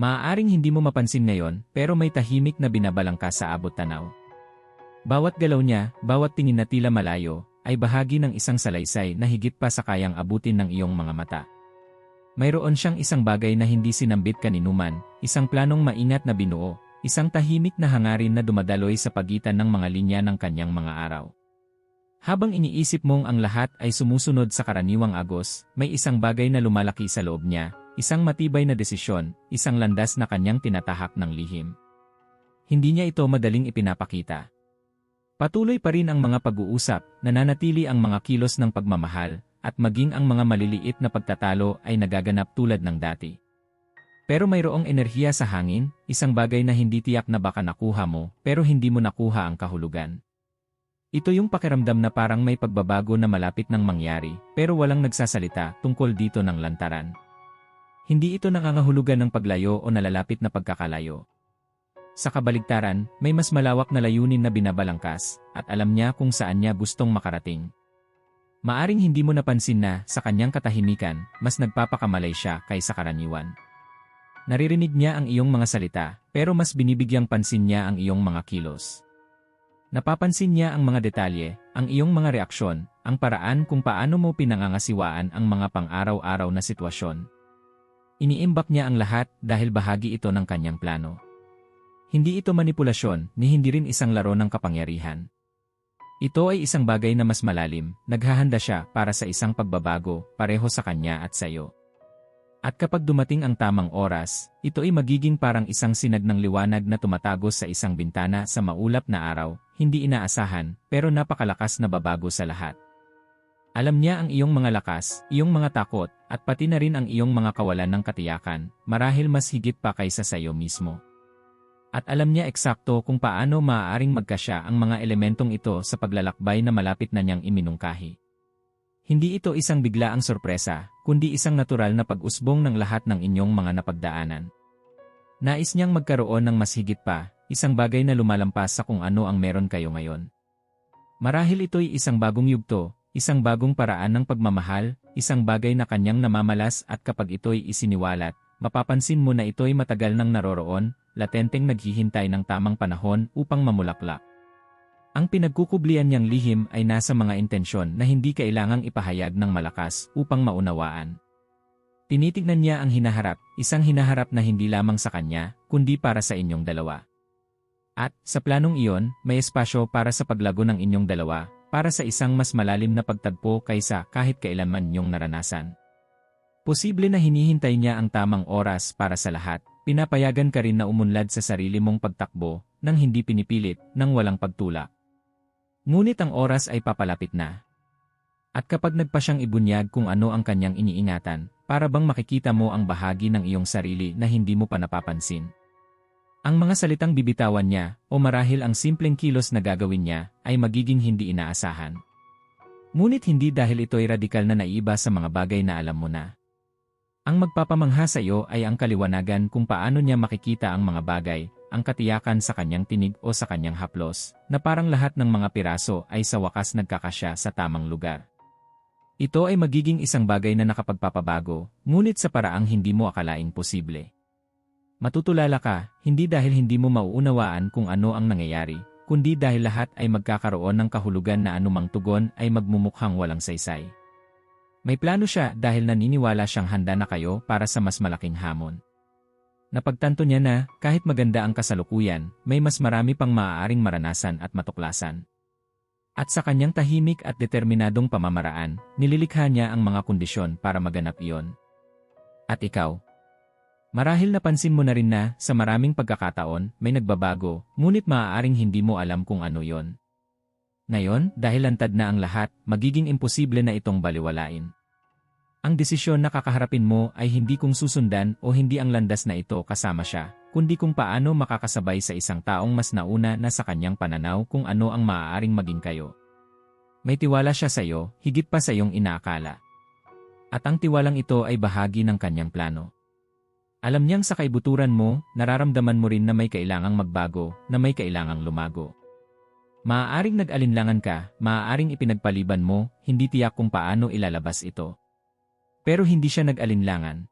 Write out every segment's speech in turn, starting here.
Maaaring hindi mo mapansin ngayon, pero may tahimik na binabalangka sa abot tanaw. Bawat galaw niya, bawat tingin na tila malayo, ay bahagi ng isang salaysay na higit pa sa kayang abutin ng iyong mga mata. Mayroon siyang isang bagay na hindi sinambit kaninuman, isang planong maingat na binuo, isang tahimik na hangarin na dumadaloy sa pagitan ng mga linya ng kanyang mga araw. Habang iniisip mong ang lahat ay sumusunod sa karaniwang agos, may isang bagay na lumalaki sa loob niya, isang matibay na desisyon, isang landas na kanyang tinatahak ng lihim. Hindi niya ito madaling ipinapakita. Patuloy pa rin ang mga pag-uusap, nananatili ang mga kilos ng pagmamahal, at maging ang mga maliliit na pagtatalo ay nagaganap tulad ng dati. Pero mayroong enerhiya sa hangin, isang bagay na hindi tiyak na baka nakuha mo, pero hindi mo nakuha ang kahulugan. Ito yung pakiramdam na parang may pagbabago na malapit ng mangyari, pero walang nagsasalita tungkol dito ng lantaran. Hindi ito nangangahulugan ng paglayo o nalalapit na pagkakalayo. Sa kabaligtaran, may mas malawak na layunin na binabalangkas, at alam niya kung saan niya gustong makarating. Maaring hindi mo napansin na, sa kanyang katahimikan, mas nagpapakamalay siya kaysa karaniwan. Naririnig niya ang iyong mga salita, pero mas binibigyang pansin niya ang iyong mga kilos. Napapansin niya ang mga detalye, ang iyong mga reaksyon, ang paraan kung paano mo pinangangasiwaan ang mga pang-araw-araw na sitwasyon. Iniimbak niya ang lahat dahil bahagi ito ng kanyang plano. Hindi ito manipulasyon, ni hindi rin isang laro ng kapangyarihan. Ito ay isang bagay na mas malalim, naghahanda siya para sa isang pagbabago, pareho sa kanya at sa iyo. At kapag dumating ang tamang oras, ito ay magiging parang isang sinag ng liwanag na tumatagos sa isang bintana sa maulap na araw, hindi inaasahan, pero napakalakas na babago sa lahat. Alam niya ang iyong mga lakas, iyong mga takot, at pati na rin ang iyong mga kawalan ng katiyakan, marahil mas higit pa kaysa sa iyo mismo. At alam niya eksakto kung paano maaaring magkasya ang mga elementong ito sa paglalakbay na malapit na niyang iminungkahi. Hindi ito isang biglaang sorpresa, kundi isang natural na pag-usbong ng lahat ng inyong mga napagdaanan. Nais niyang magkaroon ng mas higit pa, isang bagay na lumalampas sa kung ano ang meron kayo ngayon. Marahil ito'y isang bagong yugto, isang bagong paraan ng pagmamahal, isang bagay na kanyang namamalas at kapag ito'y isiniwalat, mapapansin mo na ito'y matagal nang naroroon, latenteng naghihintay ng tamang panahon upang mamulaklak. Ang pinagkukublian niyang lihim ay nasa mga intensyon na hindi kailangang ipahayag ng malakas upang maunawaan. Tinitignan niya ang hinaharap, isang hinaharap na hindi lamang sa kanya, kundi para sa inyong dalawa. At, sa planong iyon, may espasyo para sa paglago ng inyong dalawa, para sa isang mas malalim na pagtagpo kaysa kahit kailanman niyong naranasan. Posible na hinihintay niya ang tamang oras para sa lahat, pinapayagan ka rin na umunlad sa sarili mong pagtakbo, nang hindi pinipilit, nang walang pagtulak. Ngunit ang oras ay papalapit na. At kapag nagpa siyang ibunyag kung ano ang kanyang iniingatan, para bang makikita mo ang bahagi ng iyong sarili na hindi mo pa napapansin. Ang mga salitang bibitawan niya, o marahil ang simpleng kilos na gagawin niya, ay magiging hindi inaasahan. Ngunit hindi dahil ito'y radikal na naiba sa mga bagay na alam mo na. Ang magpapamangha sa iyo ay ang kaliwanagan kung paano niya makikita ang mga bagay, ang katiyakan sa kanyang tinig o sa kanyang haplos, na parang lahat ng mga piraso ay sa wakas nagkakasya sa tamang lugar. Ito ay magiging isang bagay na nakapagpapabago, ngunit sa paraang hindi mo akalaing posible. Matutulala ka, hindi dahil hindi mo mauunawaan kung ano ang nangyayari, kundi dahil lahat ay magkakaroon ng kahulugan na anumang tugon ay magmumukhang walang saysay. May plano siya dahil naniniwala siyang handa na kayo para sa mas malaking hamon. Napagtanto niya na, kahit maganda ang kasalukuyan, may mas marami pang maaaring maranasan at matuklasan. At sa kanyang tahimik at determinadong pamamaraan, nililikha niya ang mga kondisyon para maganap iyon. At ikaw? Marahil napansin mo na rin na, sa maraming pagkakataon, may nagbabago, ngunit maaaring hindi mo alam kung ano yon. Ngayon, dahil lantad na ang lahat, magiging imposible na itong baliwalain. Ang desisyon na kakaharapin mo ay hindi kung susundan o hindi ang landas na ito kasama siya, kundi kung paano makakasabay sa isang taong mas nauna na sa kanyang pananaw kung ano ang maaaring maging kayo. May tiwala siya sa iyo, higit pa sa iyong inaakala. At ang tiwalang ito ay bahagi ng kanyang plano. Alam niyang sa kaibuturan mo, nararamdaman mo rin na may kailangang magbago, na may kailangang lumago. Maaaring nag-alinlangan ka, maaaring ipinagpaliban mo, hindi tiyak kung paano ilalabas ito. Pero hindi siya nag-alinlangan.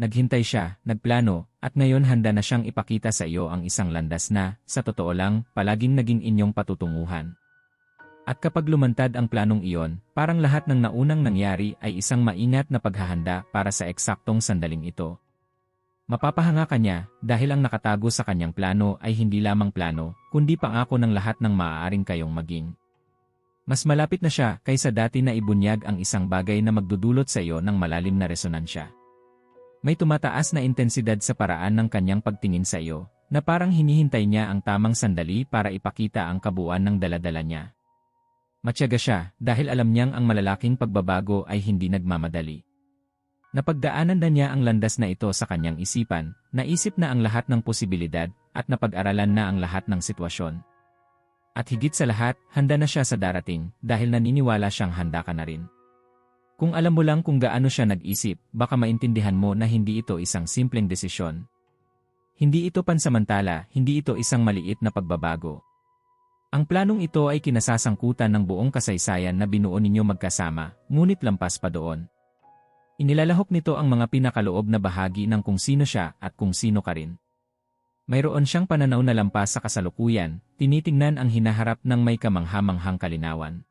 Naghintay siya, nagplano, at ngayon handa na siyang ipakita sa iyo ang isang landas na, sa totoo lang, palaging naging inyong patutunguhan. At kapag lumantad ang planong iyon, parang lahat ng naunang nangyari ay isang maingat na paghahanda para sa eksaktong sandaling ito. Mapapahanga ka niya dahil ang nakatago sa kanyang plano ay hindi lamang plano, kundi pangako ng lahat ng maaaring kayong maging. Mas malapit na siya kaysa dati na ibunyag ang isang bagay na magdudulot sa iyo ng malalim na resonansya. May tumataas na intensidad sa paraan ng kanyang pagtingin sa iyo, na parang hinihintay niya ang tamang sandali para ipakita ang kabuuan ng daladala niya. Matyaga siya dahil alam niyang ang malalaking pagbabago ay hindi nagmamadali. Napagdaanan na niya ang landas na ito sa kanyang isipan, naisip na ang lahat ng posibilidad, at napag-aralan na ang lahat ng sitwasyon. At higit sa lahat, handa na siya sa darating dahil naniniwala siyang handa ka na rin. Kung alam mo lang kung gaano siya nag-isip, baka maintindihan mo na hindi ito isang simpleng desisyon. Hindi ito pansamantala, hindi ito isang maliit na pagbabago. Ang planong ito ay kinasasangkutan ng buong kasaysayan na binuo ninyo magkasama, ngunit lampas pa doon. Inilalahok nito ang mga pinakaloob na bahagi ng kung sino siya at kung sino ka rin. Mayroon siyang pananaw na lampas sa kasalukuyan, tinitingnan ang hinaharap ng may kamanghamanghang kalinawan.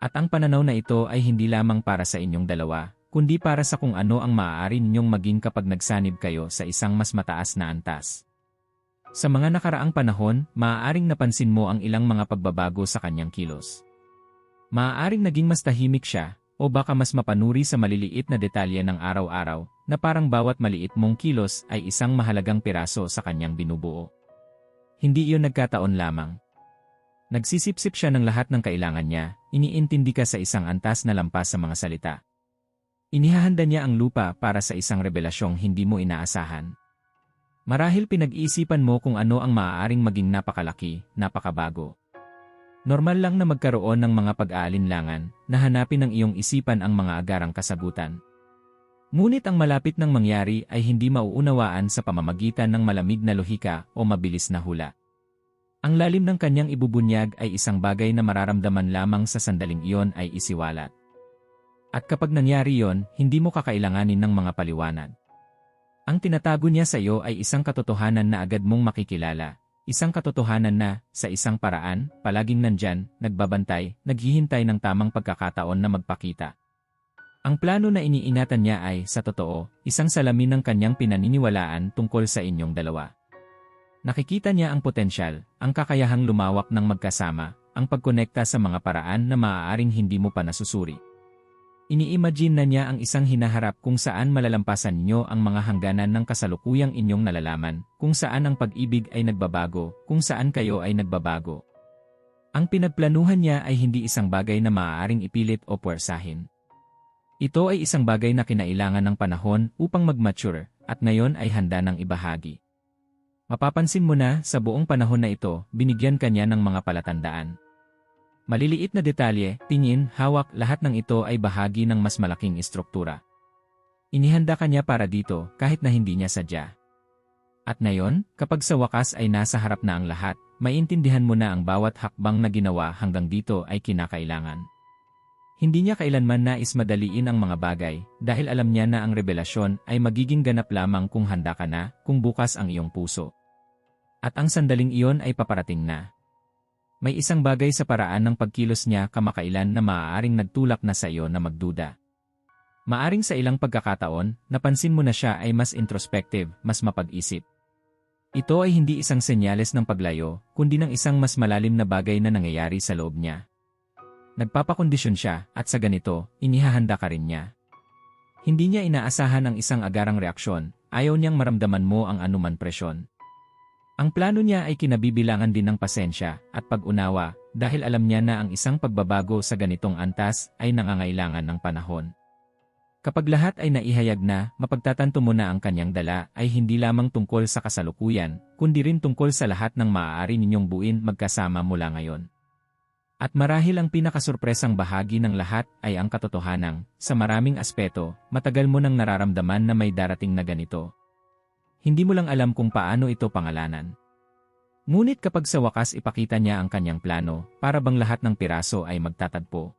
At ang pananaw na ito ay hindi lamang para sa inyong dalawa, kundi para sa kung ano ang maaari ninyong maging kapag nagsanib kayo sa isang mas mataas na antas. Sa mga nakaraang panahon, maaaring napansin mo ang ilang mga pagbabago sa kanyang kilos. Maaaring naging mas tahimik siya, o baka mas mapanuri sa maliliit na detalye ng araw-araw, na parang bawat maliit mong kilos ay isang mahalagang piraso sa kanyang binubuo. Hindi iyon nagkataon lamang. Nagsisipsip siya ng lahat ng kailangan niya, iniintindi ka sa isang antas na lampas sa mga salita. Inihahanda niya ang lupa para sa isang revelasyong hindi mo inaasahan. Marahil pinag-iisipan mo kung ano ang maaaring maging napakalaki, napakabago. Normal lang na magkaroon ng mga pag-aalinlangan na hanapin ng iyong isipan ang mga agarang kasagutan. Ngunit ang malapit ng mangyari ay hindi mauunawaan sa pamamagitan ng malamig na lohika o mabilis na hula. Ang lalim ng kanyang ibubunyag ay isang bagay na mararamdaman lamang sa sandaling iyon ay isiwalat. At kapag nangyari yon, hindi mo kakailanganin ng mga paliwanag. Ang tinatago niya sa iyo ay isang katotohanan na agad mong makikilala, Isang katotohanan na, sa isang paraan, palaging nandyan, nagbabantay, naghihintay ng tamang pagkakataon na magpakita. Ang plano na iniingatan niya ay, sa totoo, isang salamin ng kanyang pinaniniwalaan tungkol sa inyong dalawa. Nakikita niya ang potensyal, ang kakayahang lumawak ng magkasama, ang pagkonekta sa mga paraan na maaaring hindi mo pa nasusuri. Ini-imagine na niya ang isang hinaharap kung saan malalampasan ninyo ang mga hangganan ng kasalukuyang inyong nalalaman, kung saan ang pag-ibig ay nagbabago, kung saan kayo ay nagbabago. Ang pinagplanuhan niya ay hindi isang bagay na maaaring ipilit o puwersahin. Ito ay isang bagay na kinailangan ng panahon upang mag-mature, at ngayon ay handa ng ibahagi. Mapapansin mo na, sa buong panahon na ito, binigyan kanya ng mga palatandaan. Maliliit na detalye, tingin, hawak, lahat ng ito ay bahagi ng mas malaking istruktura. Inihanda ka niya para dito kahit na hindi niya sadya. At ngayon, kapag sa wakas ay nasa harap na ang lahat, maintindihan mo na ang bawat hakbang na ginawa hanggang dito ay kinakailangan. Hindi niya kailanman nais madaliin ang mga bagay dahil alam niya na ang revelasyon ay magiging ganap lamang kung handa ka na, kung bukas ang iyong puso. At ang sandaling iyon ay paparating na. May isang bagay sa paraan ng pagkilos niya kamakailan na maaaring nagtulak na sa iyo na magduda. Maaring sa ilang pagkakataon, napansin mo na siya ay mas introspective, mas mapag-isip. Ito ay hindi isang senyales ng paglayo, kundi ng isang mas malalim na bagay na nangyayari sa loob niya. Nagpapakondisyon siya, at sa ganito, inihahanda ka rin niya. Hindi niya inaasahan ang isang agarang reaksyon, ayaw niyang maramdaman mo ang anuman presyon. Ang plano niya ay kinabibilangan din ng pasensya at pag-unawa dahil alam niya na ang isang pagbabago sa ganitong antas ay nangangailangan ng panahon. Kapag lahat ay naihayag na, mapagtatanto mo na ang kanyang dala ay hindi lamang tungkol sa kasalukuyan, kundi rin tungkol sa lahat ng maaari ninyong buin magkasama mula ngayon. At marahil ang pinakasurpresang bahagi ng lahat ay ang katotohanang, sa maraming aspeto, matagal mo nang nararamdaman na may darating na ganito, hindi mo lang alam kung paano ito pangalanan. Ngunit kapag sa wakas ipakita niya ang kanyang plano, para bang lahat ng piraso ay magtatagpo.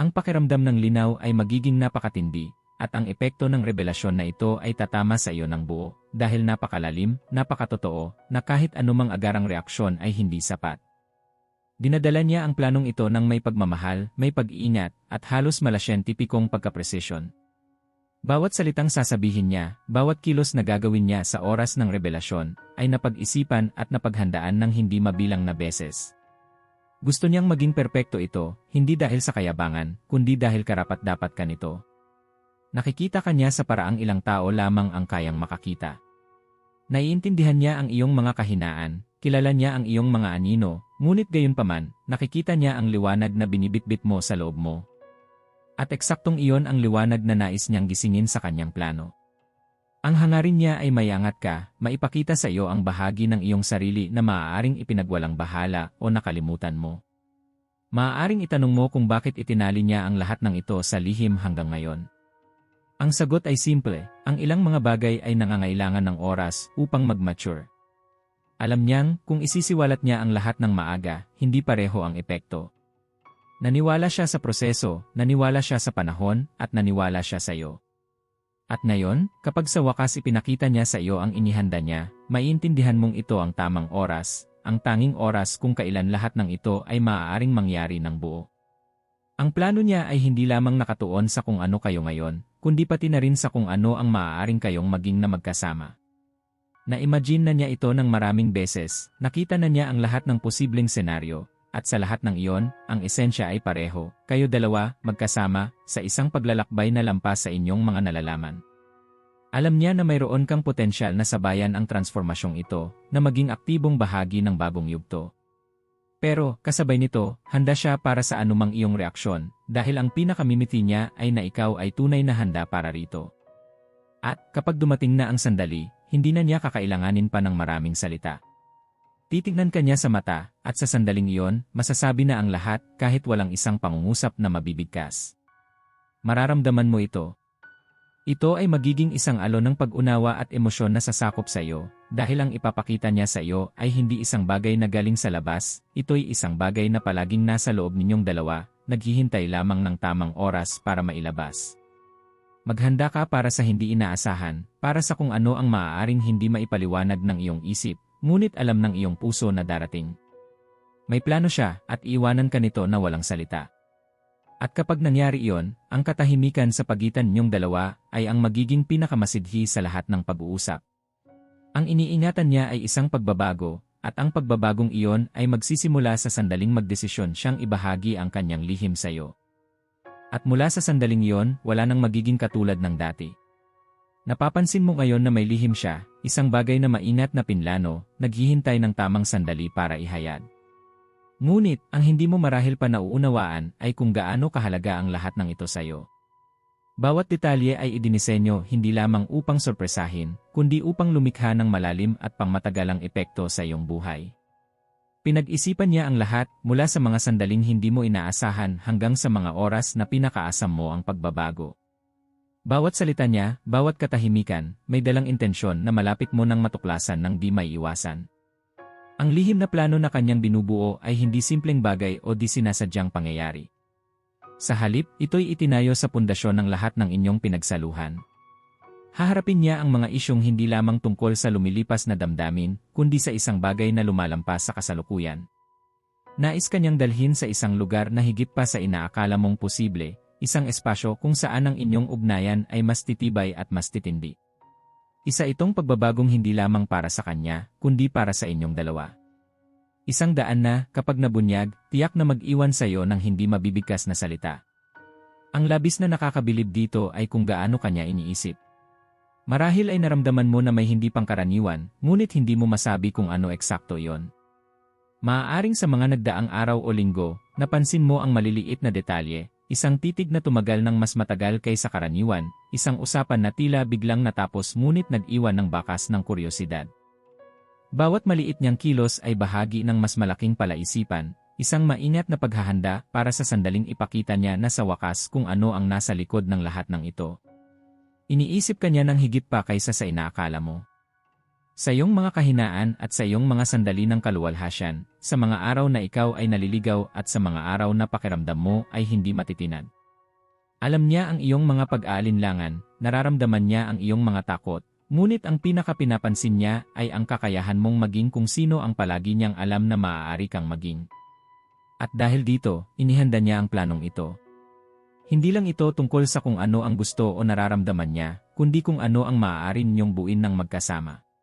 Ang pakiramdam ng linaw ay magiging napakatindi, at ang epekto ng revelasyon na ito ay tatama sa iyo ng buo, dahil napakalalim, napakatotoo, na kahit anumang agarang reaksyon ay hindi sapat. Dinadala niya ang planong ito ng may pagmamahal, may pag-iingat, at halos malasyentipikong pagkapresisyon. Bawat salitang sasabihin niya, bawat kilos na gagawin niya sa oras ng revelasyon, ay napag-isipan at napaghandaan ng hindi mabilang na beses. Gusto niyang maging perpekto ito, hindi dahil sa kayabangan, kundi dahil karapat-dapat ka nito. Nakikita ka niya sa paraang ilang tao lamang ang kayang makakita. Naiintindihan niya ang iyong mga kahinaan, kilala niya ang iyong mga anino, ngunit gayon paman, nakikita niya ang liwanag na binibitbit mo sa loob mo. At eksaktong iyon ang liwanag na nais niyang gisingin sa kanyang plano. Ang hangarin niya ay mayangat ka, maipakita sa iyo ang bahagi ng iyong sarili na maaaring ipinagwalang bahala o nakalimutan mo. Maaaring itanong mo kung bakit itinali niya ang lahat ng ito sa lihim hanggang ngayon. Ang sagot ay simple, ang ilang mga bagay ay nangangailangan ng oras upang mag-mature. Alam niyang kung isisiwalat niya ang lahat ng maaga, hindi pareho ang epekto. Naniwala siya sa proseso, naniwala siya sa panahon, at naniwala siya sa iyo. At ngayon, kapag sa wakas ipinakita niya sa iyo ang inihanda niya, maiintindihan mong ito ang tamang oras, ang tanging oras kung kailan lahat ng ito ay maaaring mangyari ng buo. Ang plano niya ay hindi lamang nakatuon sa kung ano kayo ngayon, kundi pati na rin sa kung ano ang maaaring kayong maging na magkasama. Na-imagine na niya ito ng maraming beses, nakita na niya ang lahat ng posibleng senaryo, at sa lahat ng iyon, ang esensya ay pareho, kayo dalawa, magkasama, sa isang paglalakbay na lampas sa inyong mga nalalaman. Alam niya na mayroon kang potensyal na sabayan ang transformasyong ito, na maging aktibong bahagi ng bagong yugto. Pero, kasabay nito, handa siya para sa anumang iyong reaksyon, dahil ang pinakamimiti niya ay na ikaw ay tunay na handa para rito. At, kapag dumating na ang sandali, hindi na niya kakailanganin pa ng maraming salita. Titignan ka niya sa mata, at sa sandaling iyon, masasabi na ang lahat kahit walang isang pangungusap na mabibigkas. Mararamdaman mo ito. Ito ay magiging isang alon ng pag-unawa at emosyon na sasakop sa iyo, dahil ang ipapakita niya sa iyo ay hindi isang bagay na galing sa labas, ito'y isang bagay na palaging nasa loob ninyong dalawa, naghihintay lamang ng tamang oras para mailabas. Maghanda ka para sa hindi inaasahan, para sa kung ano ang maaaring hindi maipaliwanag ng iyong isip, ngunit alam ng iyong puso na darating. May plano siya at iwanan ka nito na walang salita. At kapag nangyari iyon, ang katahimikan sa pagitan ninyong dalawa ay ang magiging pinakamasidhi sa lahat ng pag-uusap. Ang iniingatan niya ay isang pagbabago, at ang pagbabagong iyon ay magsisimula sa sandaling magdesisyon siyang ibahagi ang kanyang lihim sa iyo. At mula sa sandaling iyon, wala nang magiging katulad ng dati. Napapansin mo ngayon na may lihim siya, isang bagay na mainat na pinlano, naghihintay ng tamang sandali para ihayag. Ngunit, ang hindi mo marahil pa nauunawaan ay kung gaano kahalaga ang lahat ng ito sa iyo. Bawat detalye ay idinisenyo hindi lamang upang sorpresahin, kundi upang lumikha ng malalim at pangmatagalang epekto sa iyong buhay. Pinag-isipan niya ang lahat mula sa mga sandaling hindi mo inaasahan hanggang sa mga oras na pinakaasam mo ang pagbabago. Bawat salita niya, bawat katahimikan, may dalang intensyon na malapit mo nang matuklasan ng di may iwasan. Ang lihim na plano na kanyang binubuo ay hindi simpleng bagay o di sinasadyang pangyayari. Sa halip, ito'y itinayo sa pundasyon ng lahat ng inyong pinagsaluhan. Haharapin niya ang mga isyong hindi lamang tungkol sa lumilipas na damdamin, kundi sa isang bagay na lumalampas sa kasalukuyan. Nais kanyang dalhin sa isang lugar na higit pa sa inaakala mong posible, isang espasyo kung saan ang inyong ugnayan ay mas titibay at mas titindi. Isa itong pagbabagong hindi lamang para sa kanya, kundi para sa inyong dalawa. Isang daan na, kapag nabunyag, tiyak na mag-iwan sa iyo ng hindi mabibigkas na salita. Ang labis na nakakabilib dito ay kung gaano kanya iniisip. Marahil ay naramdaman mo na may hindi pangkaraniwan, ngunit hindi mo masabi kung ano eksakto yon. Maaaring sa mga nagdaang araw o linggo, napansin mo ang maliliit na detalye, Isang titig na tumagal ng mas matagal kaysa karaniwan, isang usapan na tila biglang natapos ngunit nag-iwan ng bakas ng kuryosidad. Bawat maliit niyang kilos ay bahagi ng mas malaking palaisipan, isang maingat na paghahanda para sa sandaling ipakita niya na sa wakas kung ano ang nasa likod ng lahat ng ito. Iniisip ka niya ng higit pa kaysa sa inaakala mo. Sa iyong mga kahinaan at sa iyong mga sandali ng kaluwalhasyan, sa mga araw na ikaw ay naliligaw at sa mga araw na pakiramdam mo ay hindi matitinad. Alam niya ang iyong mga pag-aalinlangan, nararamdaman niya ang iyong mga takot, ngunit ang pinakapinapansin niya ay ang kakayahan mong maging kung sino ang palagi niyang alam na maaari kang maging. At dahil dito, inihanda niya ang planong ito. Hindi lang ito tungkol sa kung ano ang gusto o nararamdaman niya, kundi kung ano ang maaari ninyong buin ng magkasama.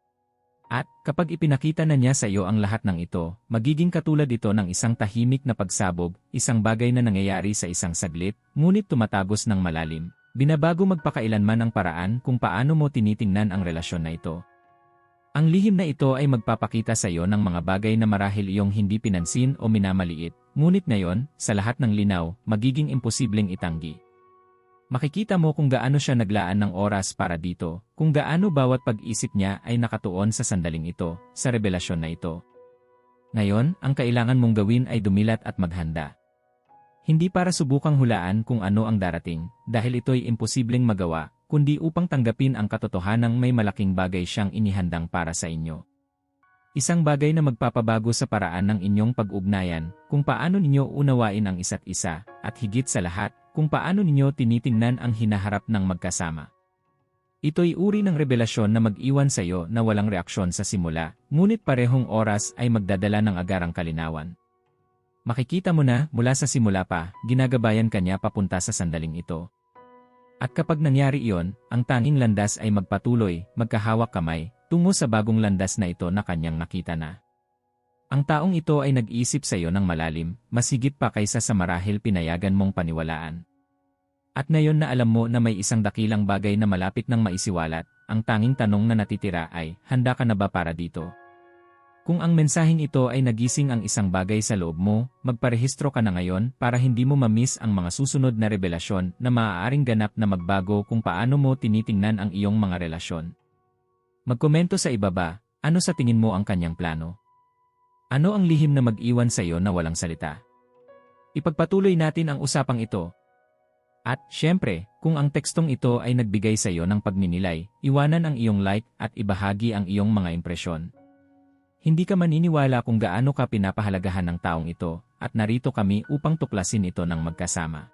At, kapag ipinakita na niya sa iyo ang lahat ng ito, magiging katulad ito ng isang tahimik na pagsabog, isang bagay na nangyayari sa isang saglit, ngunit tumatagos ng malalim. Binabago magpakailanman ang paraan kung paano mo tinitingnan ang relasyon na ito. Ang lihim na ito ay magpapakita sa iyo ng mga bagay na marahil iyong hindi pinansin o minamaliit, ngunit ngayon, sa lahat ng linaw, magiging imposibleng itanggi. Makikita mo kung gaano siya naglaan ng oras para dito, kung gaano bawat pag-isip niya ay nakatuon sa sandaling ito, sa revelasyon na ito. Ngayon, ang kailangan mong gawin ay dumilat at maghanda. Hindi para subukang hulaan kung ano ang darating, dahil ito'y imposibleng magawa, kundi upang tanggapin ang katotohanang may malaking bagay siyang inihandang para sa inyo. Isang bagay na magpapabago sa paraan ng inyong pag-ugnayan, kung paano ninyo unawain ang isa't isa, at higit sa lahat, kung paano ninyo tinitingnan ang hinaharap ng magkasama. Ito'y uri ng revelasyon na mag-iwan sa iyo na walang reaksyon sa simula, ngunit parehong oras ay magdadala ng agarang kalinawan. Makikita mo na, mula sa simula pa, ginagabayan kanya papunta sa sandaling ito. At kapag nangyari iyon, ang tanging landas ay magpatuloy, magkahawak kamay, tungo sa bagong landas na ito na kanyang nakita na. Ang taong ito ay nag-isip sa iyo ng malalim, masigit pa kaysa sa marahil pinayagan mong paniwalaan. At ngayon na alam mo na may isang dakilang bagay na malapit ng maisiwalat, ang tanging tanong na natitira ay, handa ka na ba para dito? Kung ang mensaheng ito ay nagising ang isang bagay sa loob mo, magparehistro ka na ngayon para hindi mo mamiss ang mga susunod na revelasyon na maaaring ganap na magbago kung paano mo tinitingnan ang iyong mga relasyon. Magkomento sa ibaba, ano sa tingin mo ang kanyang plano? Ano ang lihim na mag-iwan sa iyo na walang salita? Ipagpatuloy natin ang usapang ito. At, syempre, kung ang tekstong ito ay nagbigay sa iyo ng pagninilay, iwanan ang iyong like at ibahagi ang iyong mga impresyon. Hindi ka maniniwala kung gaano ka pinapahalagahan ng taong ito, at narito kami upang tuklasin ito ng magkasama.